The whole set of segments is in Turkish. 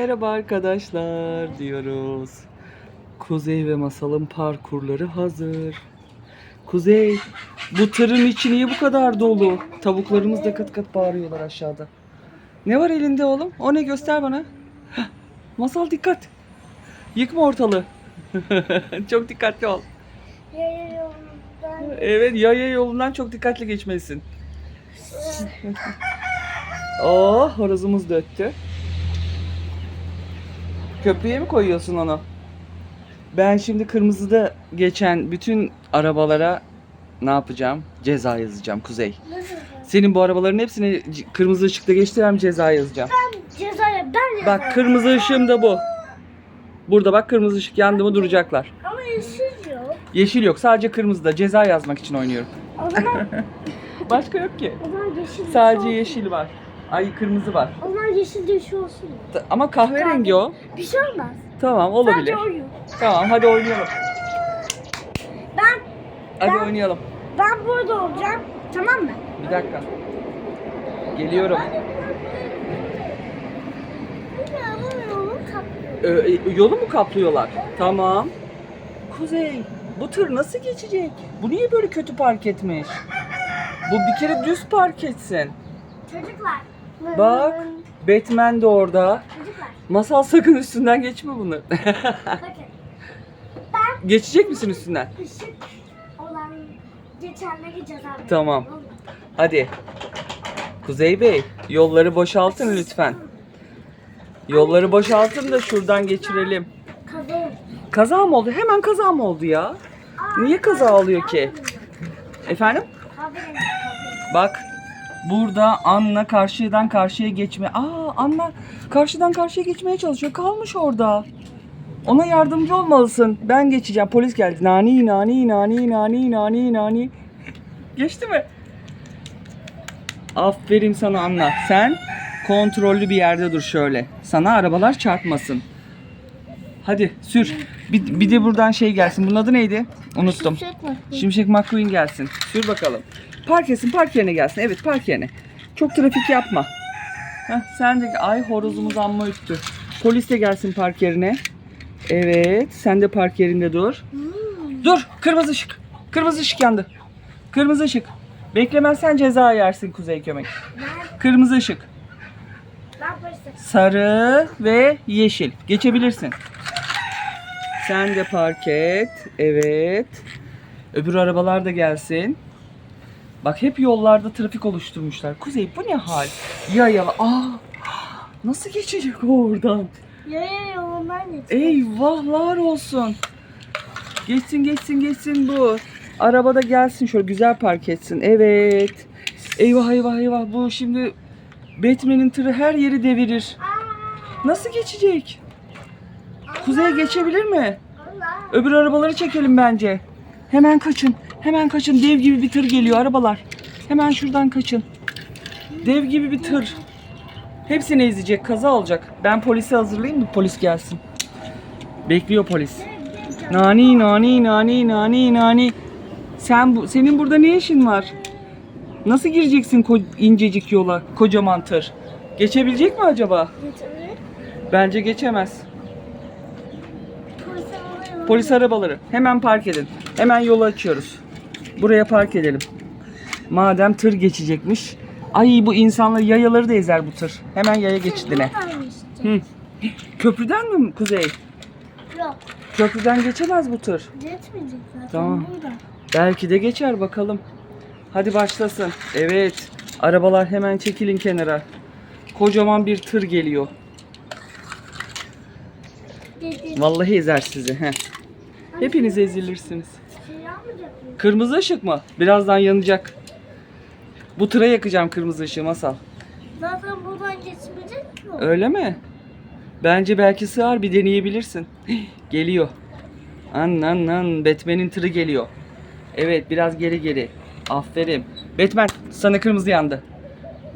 Merhaba arkadaşlar diyoruz. Kuzey ve Masal'ın parkurları hazır. Kuzey, bu tırın içi niye bu kadar dolu? Tavuklarımız da kıt kıt bağırıyorlar aşağıda. Ne var elinde oğlum? O ne göster bana. Heh, Masal dikkat. Yıkma ortalığı. çok dikkatli ol. Yaya yolundan Evet yaya yolundan çok dikkatli geçmelisin. oh horozumuz da öttü. Köprüye mi koyuyorsun onu? Ben şimdi kırmızıda geçen bütün arabalara ne yapacağım? Ceza yazacağım Kuzey. Senin bu arabaların hepsini c- kırmızı ışıkta geçtiren ceza yazacağım. Ben cezaya ben Bak yazarım. kırmızı ışığım da bu. Burada bak kırmızı ışık yandı mı duracaklar. Ama yeşil yok. Yeşil yok sadece kırmızıda ceza yazmak için oynuyorum. O zaman, Başka yok ki. o zaman yeşil Sadece yeşil var. Ay kırmızı var. O zaman yeşil dışı olsun. Ta- Ama kahverengi o. Bir şey olmaz. Tamam olabilir. Sadece oyun. Tamam hadi oynayalım. Ben Hadi Ben- oynayalım. ben burada olacağım. Tamam mı? Bir dakika. Geliyorum. Ee, e, yolu mu kaplıyorlar? Tamam. Kuzey, bu tır nasıl geçecek? Bu niye böyle kötü park etmiş? Bu bir kere düz park etsin. Çocuklar. Bak. Batman de orada. Çocuklar. Masal sakın üstünden geçme bunu. Bakın. Ben Geçecek misin üstünden? ışık olan geçenleri ceza veriyorum. Tamam. Hadi. Kuzey Bey, yolları boşaltın lütfen. Yolları boşaltın da şuradan geçirelim. Kazanım. Kaza mı oldu? Hemen kaza mı oldu ya? Niye kaza oluyor ki? Efendim? Kahverengi. Bak burada Anna karşıdan karşıya geçme. Aa Anna karşıdan karşıya geçmeye çalışıyor. Kalmış orada. Ona yardımcı olmalısın. Ben geçeceğim. Polis geldi. Nani nani nani nani nani nani. Geçti mi? Aferin sana Anna. Sen kontrollü bir yerde dur şöyle. Sana arabalar çarpmasın. Hadi sür. Bir, bir de buradan şey gelsin. Bunun adı neydi? Unuttum. Şimşek McQueen gelsin. Sür bakalım. Park etsin, park yerine gelsin. Evet, park yerine. Çok trafik yapma. Heh, sen de ay horozumuz amma üttü. Polis de gelsin park yerine. Evet, sen de park yerinde dur. Dur, kırmızı ışık. Kırmızı ışık yandı. Kırmızı ışık. Beklemezsen ceza yersin Kuzey Kömek. Kırmızı ışık. Sarı ve yeşil. Geçebilirsin. Sen de park et. Evet. Öbür arabalar da gelsin. Bak hep yollarda trafik oluşturmuşlar. Kuzey bu ne hal? Ya ya. Aa, nasıl geçecek o oradan? Yaya yolundan geç. Eyvahlar olsun. Geçsin geçsin geçsin bu. Arabada gelsin şöyle güzel park etsin. Evet. Eyvah eyvah eyvah bu şimdi Batman'in tırı her yeri devirir. Nasıl geçecek? Kuzey geçebilir mi? Öbür arabaları çekelim bence. Hemen kaçın. Hemen kaçın. Dev gibi bir tır geliyor arabalar. Hemen şuradan kaçın. Dev gibi bir tır. Hepsini ezecek. Kaza olacak. Ben polisi hazırlayayım da polis gelsin. Bekliyor polis. Nani nani nani nani nani. Sen bu senin burada ne işin var? Nasıl gireceksin incecik yola kocaman tır? Geçebilecek mi acaba? Geçebilir. Bence geçemez. Polis arabayı Polis arabaları hemen park edin. Hemen yolu açıyoruz. Buraya park edelim. Madem tır geçecekmiş. Ay bu insanlar yayaları da ezer bu tır. Hemen yaya geçidine. Hı. Köprüden mi Kuzey? Yok. Köprüden geçemez bu tır. Geçmeyecek zaten Tamam. burada. Belki de geçer bakalım. Hadi başlasın. Evet. Arabalar hemen çekilin kenara. Kocaman bir tır geliyor. Vallahi ezer sizi. Heh. Hepiniz ezilirsiniz. Kırmızı ışık mı? Birazdan yanacak. Bu tıra yakacağım kırmızı ışığı masal. Zaten buradan geçmeyecek ki o. Öyle mi? Bence belki sığar bir deneyebilirsin. geliyor. An an an Batman'in tırı geliyor. Evet biraz geri geri. Aferin. Batman sana kırmızı yandı.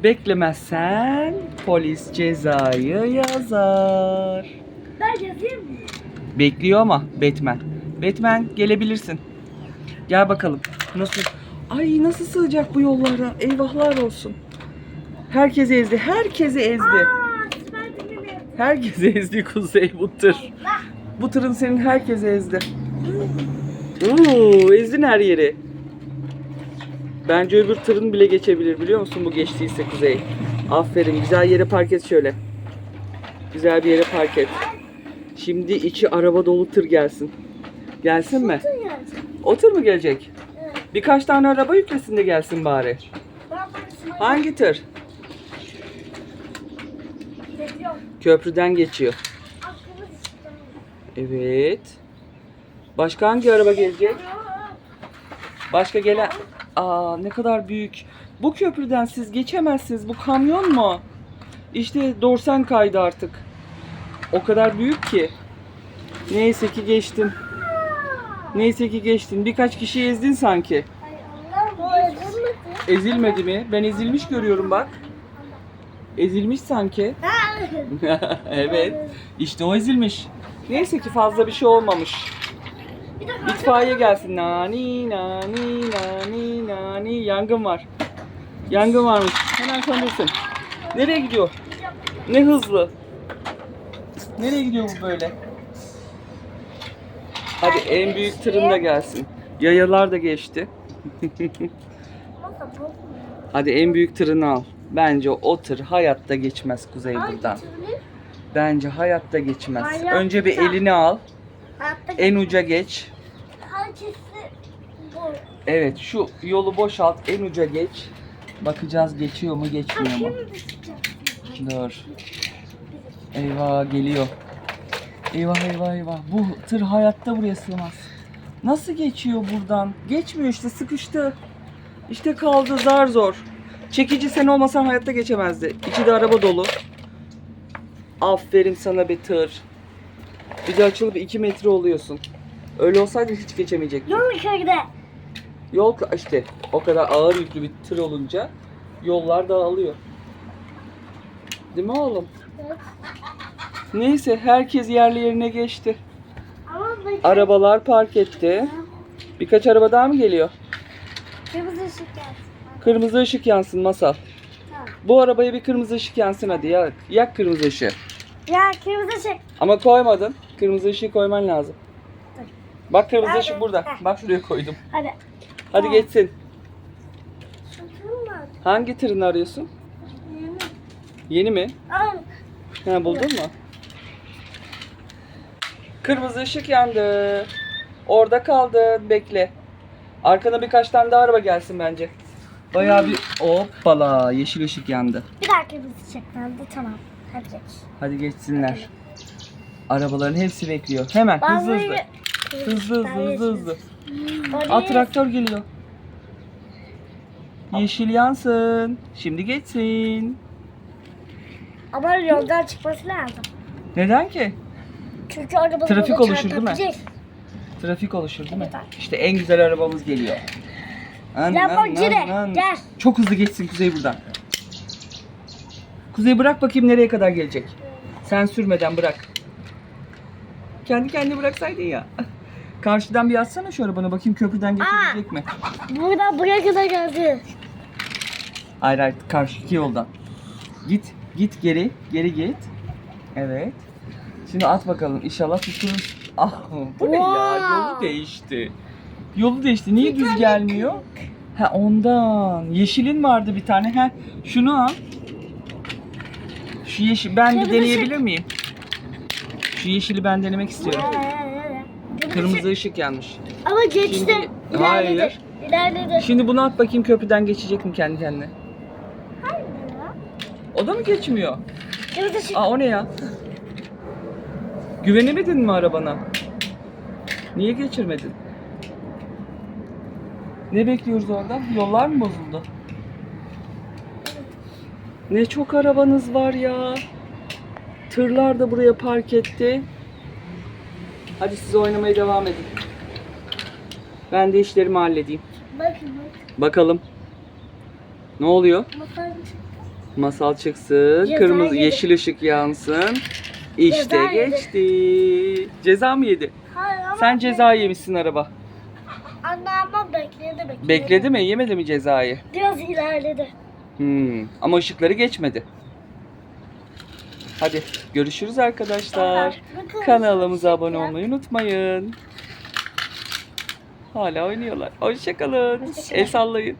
Beklemezsen polis cezayı yazar. Ben yazayım mı? Bekliyor ama Batman. Batman gelebilirsin. Gel bakalım. Nasıl? Ay nasıl sığacak bu yollara? Eyvahlar olsun. Herkesi ezdi. Herkesi ezdi. Herkese ezdi Kuzey bu tır. Bu tırın senin herkese ezdi. Oo, ezdin her yeri. Bence öbür tırın bile geçebilir biliyor musun bu geçtiyse Kuzey. Aferin güzel yere park et şöyle. Güzel bir yere park et. Şimdi içi araba dolu tır gelsin. Gelsin mi? O tır mı gelecek? Birkaç tane araba yüklesin de gelsin bari. Hangi tır? Köprüden geçiyor. Evet. Başka hangi araba gelecek? Başka gelen... Aa ne kadar büyük. Bu köprüden siz geçemezsiniz. Bu kamyon mu? İşte dorsen kaydı artık. O kadar büyük ki. Neyse ki geçtin. Neyse ki geçtin. Birkaç kişi ezdin sanki. Ezilmedi mi? Ben ezilmiş görüyorum bak. Ezilmiş sanki. evet. İşte o ezilmiş. Neyse ki fazla bir şey olmamış. İtfaiye gelsin. Nani nani nani nani. Yangın var. Yangın varmış. Hemen söndürsün. Nereye gidiyor? Ne hızlı. Nereye gidiyor bu böyle? Hadi en büyük tırın da gelsin. Yayalar da geçti. Hadi en büyük tırını al. Bence o tır hayatta geçmez Kuzey buradan. Bence hayatta geçmez. Hayatta. Önce bir elini al. Hayatta En uca geç. Evet şu yolu boşalt. En uca geç. Bakacağız geçiyor mu geçmiyor mu? Dur. Eyvah geliyor. Eyvah eyvah eyvah. Bu tır hayatta buraya sığmaz. Nasıl geçiyor buradan? Geçmiyor işte sıkıştı. İşte kaldı zar zor. Çekici sen olmasan hayatta geçemezdi. İçi de araba dolu. Aferin sana be tır. Bir de açılıp 2 metre oluyorsun. Öyle olsaydı hiç geçemeyecektin. Yol köyde. Yol işte o kadar ağır yüklü bir tır olunca yollar dağılıyor. Değil mi oğlum? Neyse herkes yerli yerine geçti. Arabalar park etti. Birkaç araba daha mı geliyor? kırmızı ışık gelsin. Kırmızı ışık yansın masal. Tamam. Bu arabaya bir kırmızı ışık yansın hadi yak. Yak kırmızı ışığı. Ya kırmızı ışık. Ama koymadın. Kırmızı ışığı koyman lazım. Bak kırmızı ışık burada. Heh. Bak şuraya koydum. Hadi. Hadi geçsin. Hangi tırını arıyorsun? Yeni mi? Al. Ha buldun mu? Kırmızı ışık yandı. Orada kaldın. Bekle. Arkana birkaç tane daha araba gelsin bence. Bayağı bir hoppala yeşil ışık yandı. Bir kırmızı ışık geldi. Tamam. Hadi geç. Hadi geçsinler. Arabaların hepsi bekliyor. Hemen hızlı hızlı. Hızlı hızlı hızlı hızlı. Aa traktör geliyor. Yeşil yansın. Şimdi geçsin. Ama yoldan çıkması lazım. Neden ki? Çünkü araba Trafik burada oluşur değil mi? çarpabilir. Trafik oluşur değil mi? Evet. İşte en güzel arabamız geliyor. An, Lamborghini, gel. Çok hızlı geçsin Kuzey buradan. Kuzey bırak bakayım nereye kadar gelecek. Sen sürmeden bırak. Kendi kendine bıraksaydın ya. Karşıdan bir atsana şu arabanı bakayım köprüden geçebilecek mi? Buradan buraya kadar geldi. Hayır hayır karşıki yoldan. Git git geri geri git. Evet. Şimdi at bakalım inşallah tuturuz. Ah bu ne ya yolu değişti. Yolu değişti. Niye düz gelmiyor? Ha ondan. Yeşilin vardı bir tane. Ha şunu al. Şu yeşil ben Kırmızı deneyebilir miyim? Şu yeşili ben denemek istiyorum. Kırmızı ışık yanmış. Ama geçti. Şimdi- İlerledi. Hayır. İlerledi. Şimdi bunu at bakayım köprüden geçecek mi kendi kendine? O da mı geçmiyor? Kırmızı ışık. Aa o ne ya? Güvenemedin mi arabana? Niye geçirmedin? Ne bekliyoruz orada? Yollar mı bozuldu? Ne çok arabanız var ya. Tırlar da buraya park etti. Hadi siz oynamaya devam edin. Ben de işlerimi halledeyim. Bakın bak. Bakalım. Ne oluyor? Bakalım. Masal çıksın. Ceza Kırmızı yeşil ışık yansın. İşte Ceza yedi. geçti. Ceza mı yedi? Hayır ama Sen ceza yemişsin araba. Anne ama bekledi bekledi. Bekledi mi? Yemedi mi cezayı? Biraz ilerledi. Hmm. Ama ışıkları geçmedi. Hadi görüşürüz arkadaşlar. Bakın. Kanalımıza abone olmayı unutmayın. Hala oynuyorlar. Hoşçakalın. El sallayın.